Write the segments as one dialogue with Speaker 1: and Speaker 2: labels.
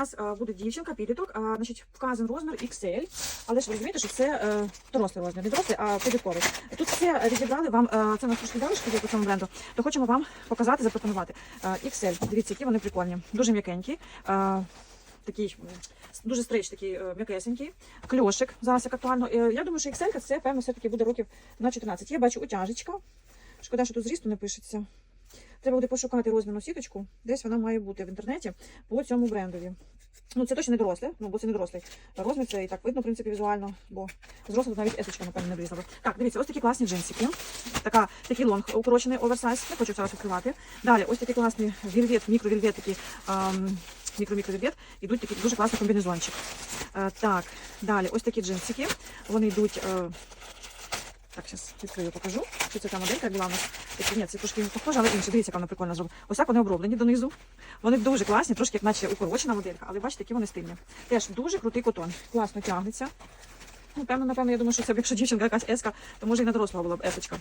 Speaker 1: нас е, буде дівчинка, підліток, а, значить, вказан розмір XL, але ж ви розумієте, що це е, дорослий розмір, не дорослий, а підлітковий. Тут все відібрали вам, е, це у нас трошки залишки по цьому бренду, то хочемо вам показати, запропонувати. Е, XL, дивіться, які вони прикольні, дуже м'якенькі. Е, Такий дуже стрич, такий е, м'якесенький. Кльошик зараз як актуально. Е, Я думаю, що XL це певно все-таки буде років на 14. Я бачу утяжечка. Шкода, що тут зрісту не пишеться. Треба буде пошукати розмірну сіточку. Десь вона має бути в інтернеті по цьому брендові. Ну, це точно не доросле, ну, бо це не дорослий розмір, це і так видно, в принципі, візуально, бо з навіть есочка, напевно, не влізла. би. Так, дивіться, ось такі класні джинсики. Така, такий лонг укорочений оверсайз. Не хочу зараз відкривати. Далі, ось такий класний вільвет, мікровільвет, ем, мікро-мікровільвет. Ідуть такий дуже класний комбінезончик. Е, так, далі, ось такі джинсики. Вони йдуть. Так, зараз відкрию, покажу. Що це та моделька була у нас. Ні, це трошки похоже, але інше. Дивіться, яка вона прикольна зроблена. Ось так вони оброблені донизу. Вони дуже класні, трошки як наче укорочена моделька, але бачите, які вони стильні. Теж дуже крутий котон. Класно тягнеться. Ну, певно, напевно, я думаю, що це якщо дівчинка якась еска, то може і на дорослого була б есочка.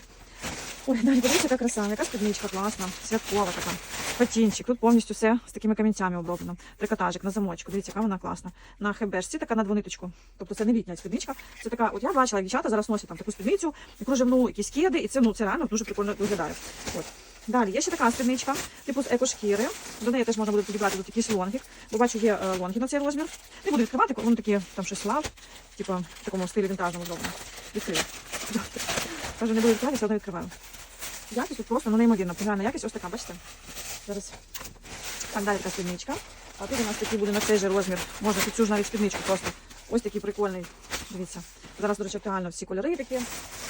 Speaker 1: Ой, далі подивіться, яка краса, яка спідничка класна, святкова така. Патінчик. Тут повністю все з такими камінцями оброблено. Трикотажик на замочку. Дивіться, яка вона класна. На хебешці така на двониточку. Тобто це не літня спідничка. Це така, от я бачила, дівчата зараз носять там таку спідницю, кружевну, якісь кеди, і це, ну, це реально дуже прикольно виглядає. От. Далі є ще така спідничка, типу з екошкіри. До неї теж можна буде підібрати тут якийсь лонгік. Бо бачу, є е, лонги на цей розмір. Не буду відкривати, вони такі там щось лав, типу в такому стилі вінтажному зроблено. Відкрию. Каже, не буду відкривати, все одно відкриваю. Якість тут просто ну, неймовірно. Погляньте, якість ось така, бачите? Зараз. Така спідничка. А тут у нас такий буде на цей же розмір. Можна під цю ж навіть спідничку просто. Ось такий прикольний. Дивіться. Зараз, до речі, актуально всі кольори такі.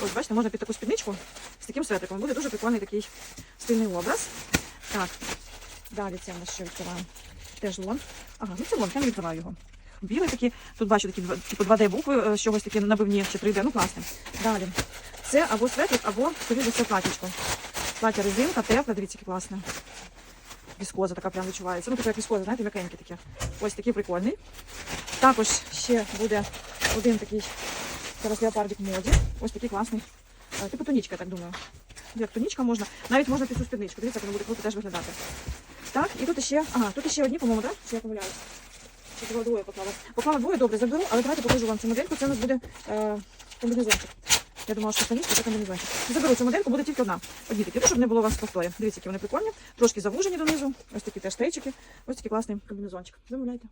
Speaker 1: Ось, бачите, можна під таку спідничку з таким светриком. Буде дуже прикольний такий стильний образ. Так. Далі це у нас що відкриваємо. Теж лон. Ага, ну це лон, я не відкриваю його. Білий такий, тут бачу такі типу 2D букви, е, з чогось такі набивні чи 3D, ну класне. Далі. Це або светрик, або скоріше за все платічко. Плаття резинка, тепле, дивіться, яке класне. Віскоза така прям відчувається. Ну, таке як віскоза, знаєте, м'якеньке таке. Ось такий прикольний. Також ще буде один такий зараз леопардик моді. Ось такий класний. Е, Типу тонічка, я так думаю. Як тонічка можна. Навіть можна під цю спідничку. Дивіться, як воно буде круто теж виглядати. Так, і тут ще, ага, тут ще одні, по-моєму, так? Чи я помиляюсь? Чи двоє поклала? Поклала двоє, добре, заберу, але давайте покажу вам цю модельку. Це у нас буде е, комбінезончик. Я думала, що тонічка, це комбінезончик. Заберу цю модельку, буде тільки одна. Одні такі, щоб не було у вас повторів. Дивіться, які вони прикольні. Трошки завужені донизу. Ось такі теж стейчики. Ось такий класний комбінезончик. Замовляйте.